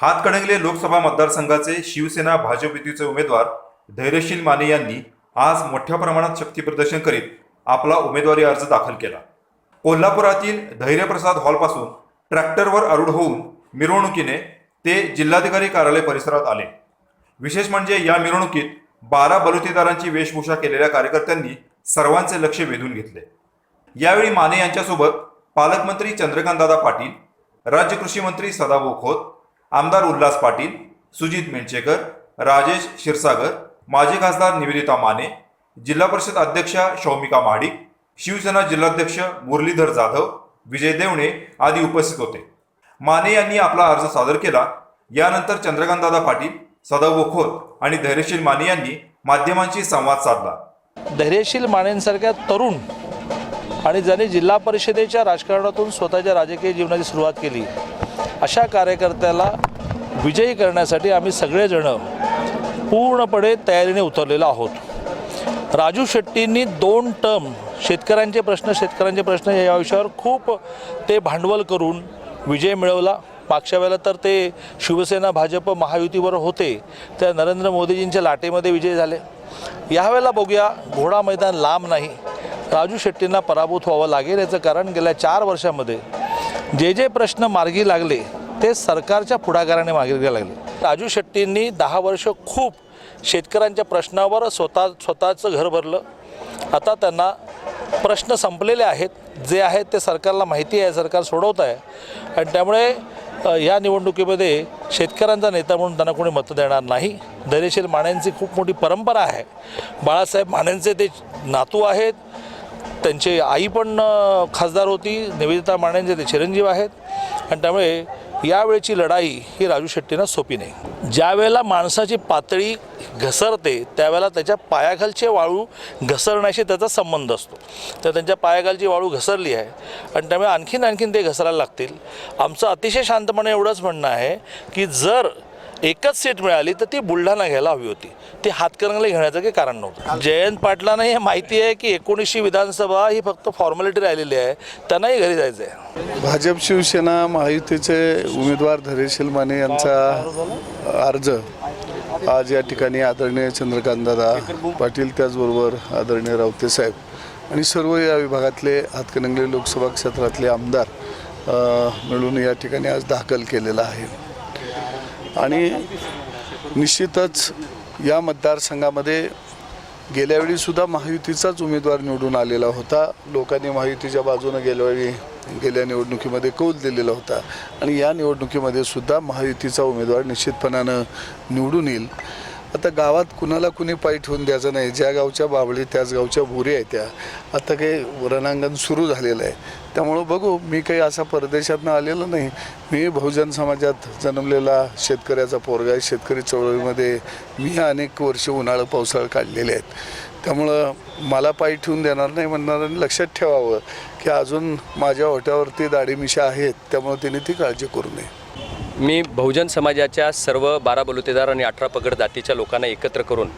हातकणंगले लोकसभा मतदारसंघाचे शिवसेना भाजप युतीचे उमेदवार धैर्यशील माने यांनी आज मोठ्या प्रमाणात शक्तीप्रदर्शन करीत आपला उमेदवारी अर्ज दाखल केला. कोल्हापुरातील धैर्यप्रसाद हॉलपासून ट्रॅक्टरवर आरूढ होऊन मिरवणुकीने ते जिल्हाधिकारी कार्यालय परिसरात आले. विशेष म्हणजे या मिरवणुकीत बारा बलुतेदारांची वेशभूषा केलेल्या कार्यकर्त्यांनी सर्वांचे लक्ष वेधून घेतले. यावेळी माने यांच्यासोबत पालकमंत्री चंद्रकांतदादा पाटील राज्य कृषी मंत्री सदाभाऊ खोत आमदार उल्हास पाटील सुजित मेंढचेकर राजेश क्षीरसागर माजी खासदार निवेदिता माने जिल्हा परिषद अध्यक्षा शौमिका महाडिक शिवसेना जिल्हाध्यक्ष मुरलीधर जाधव विजय देवणे आदी उपस्थित होते. माने यांनी आपला अर्ज सादर केला. यानंतर चंद्रकांतदादा पाटील सदाभाऊ खोत आणि धैर्यशील माने यांनी माध्यमांशी संवाद साधला. धैर्यशील मानेंसारख्या तरुण आणि ज्यांनी जिल्हा परिषदेच्या राजकारणातून स्वतःच्या राजकीय जीवनाची सुरुवात केली अशा कार्यकर्त्याला विजयी करण्यासाठी आम्ही सगळेजणं पूर्णपणे तयारीने उतरलेलो आहोत. राजू शेट्टींनी दोन टर्म शेतकऱ्यांचे प्रश्न शेतकऱ्यांचे प्रश्न या विषयावर खूप ते भांडवल करून विजय मिळवला. मागच्या वेळेला तर ते शिवसेना भाजप महायुतीवर होते. त्या नरेंद्र मोदीजींच्या लाटेमध्ये विजय झाले. यावेळेला बघूया घोडा मैदान लांब नाही. राजू शेट्टींना पराभूत व्हावं लागेल याचं कारण गेल्या चार वर्षामध्ये. जे जे प्रश्न मार्गी लागले ते सरकारच्या पुढाकाराने मार्गी लागले. राजू शेट्टींनी दहा वर्ष खूप शेतकऱ्यांच्या प्रश्नावर स्वतः स्वतःचं घर भरलं. आता त्यांना प्रश्न संपलेले आहेत. जे आहेत ते सरकारला माहिती आहे सरकार सोडवत आहे. आणि त्यामुळे या निवडणुकीमध्ये शेतकऱ्यांचा नेता म्हणून त्यांना कोणी मतं देणार नाही. धैर्यशील माण्यांची खूप मोठी परंपरा आहे. बाळासाहेब माण्यांचे ते नातू आहेत. त्यांची आई पण खासदार होती. निवेदिता मानेंचे ते चिरंजीव आहेत. आणि त्यामुळे यावेळची लढाई ही राजू शेट्टींना सोपी नाही. ज्यावेळेला माणसाची पातळी घसरते त्यावेळेला त्याच्या पायाखालचे वाळू घसरण्याशी त्याचा संबंध असतो. तर त्यांच्या पायाखालची वाळू घसरली आहे. आणि त्यामुळे आणखीन आणखीन ते घसरायला लागतील. आमचं अतिशय शांतपणे एवढंच म्हणणं आहे की जर एकच सीट मिळाली तर ती बुलढाणा घ्यायला हवी होती. ती हातकणंगले घेण्याचं काही कारण नव्हतं. जयंत पाटलांना हे माहिती आहे की एकोणीसशे विधानसभा ही फक्त फॉर्मॅलिटी राहिलेली आहे. त्यांनाही घरी जायचं आहे भाजप शिवसेना महायुतीचे उमेदवार धैर्यशील माने यांचा अर्ज आज या ठिकाणी आदरणीय चंद्रकांतदादा पाटील त्याचबरोबर आदरणीय रावते साहेब आणि सर्व या विभागातले हातकणंगले लोकसभा क्षेत्रातले आमदार मिळून या ठिकाणी आज दाखल केलेला आहे. आणि निश्चितच या मतदारसंघामध्ये गेल्यावेळी सुद्धा महायुतीचाच उमेदवार निवडून आलेला होता. लोकांनी महायुतीच्या बाजूनं गेल्यावेळी गेल्या निवडणुकीमध्ये कौल दिलेला होता. आणि या निवडणुकीमध्ये सुद्धा महायुतीचा उमेदवार निश्चितपणानं निवडून येईल. आता गावात कुणाला कुणी पाय ठेवून द्यायचं नाही. ज्या गावच्या बाबळी त्याच गावच्या भुरी आहेत त्या. आता काही रणांगण सुरू झालेलं आहे. त्यामुळं बघू मी काही असा परदेशातनं आलेलो नाही. मी बहुजन समाजात जन्मलेला शेतकऱ्याचा पोरगा आहे. शेतकरी चळवळीमध्ये मी अनेक वर्ष उन्हाळं पावसाळं काढलेले आहेत. त्यामुळं मला पायी ठेवून देणार नाही म्हणणार आणि लक्षात ठेवावं की अजून माझ्या ओट्यावरती दाढीमिशा आहेत. त्यामुळं तिने ती काळजी करू नये. मी बहुजन समाजाच्या सर्व बारा बलुतेदार आणि अठरा पगड जातीच्या लोकांना एकत्र करून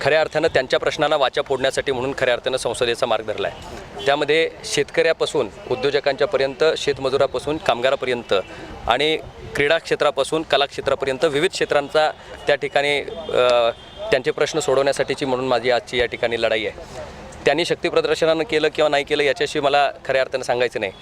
खऱ्या अर्थानं त्यांच्या प्रश्नांना वाचा फोडण्यासाठी म्हणून खऱ्या अर्थानं संसदेचा मार्ग धरला आहे त्यामध्ये शेतकऱ्यापासून उद्योजकांच्यापर्यंत शेतमजुरापासून कामगारापर्यंत आणि क्रीडा क्षेत्रापासून कलाक्षेत्रापर्यंत विविध क्षेत्रांचा त्या ठिकाणी त्यांचे प्रश्न सोडवण्यासाठीची म्हणून माझी आजची या ठिकाणी लढाई आहे. त्यांनी शक्तीप्रदर्शनानं केलं किंवा नाही केलं याच्याशी मला खऱ्या अर्थानं सांगायचं नाही.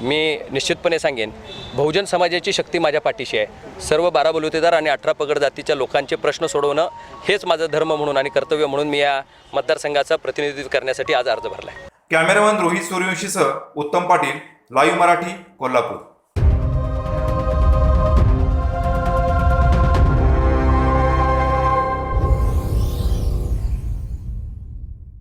मी निश्चितपणे सांगेन बहुजन समाजाची शक्ती माझ्या पाठीशी आहे. सर्व बारा बलुतेदार आणि अठरा पगड जातीच्या लोकांचे प्रश्न सोडवणं हेच माझं धर्म म्हणून आणि कर्तव्य म्हणून मी या मतदारसंघाचं प्रतिनिधित्व करण्यासाठी आज अर्ज भरला आहे कॅमेरामन रोहित सूर्यवंशीसह उत्तम पाटील लाईव्ह मराठी कोल्हापूर.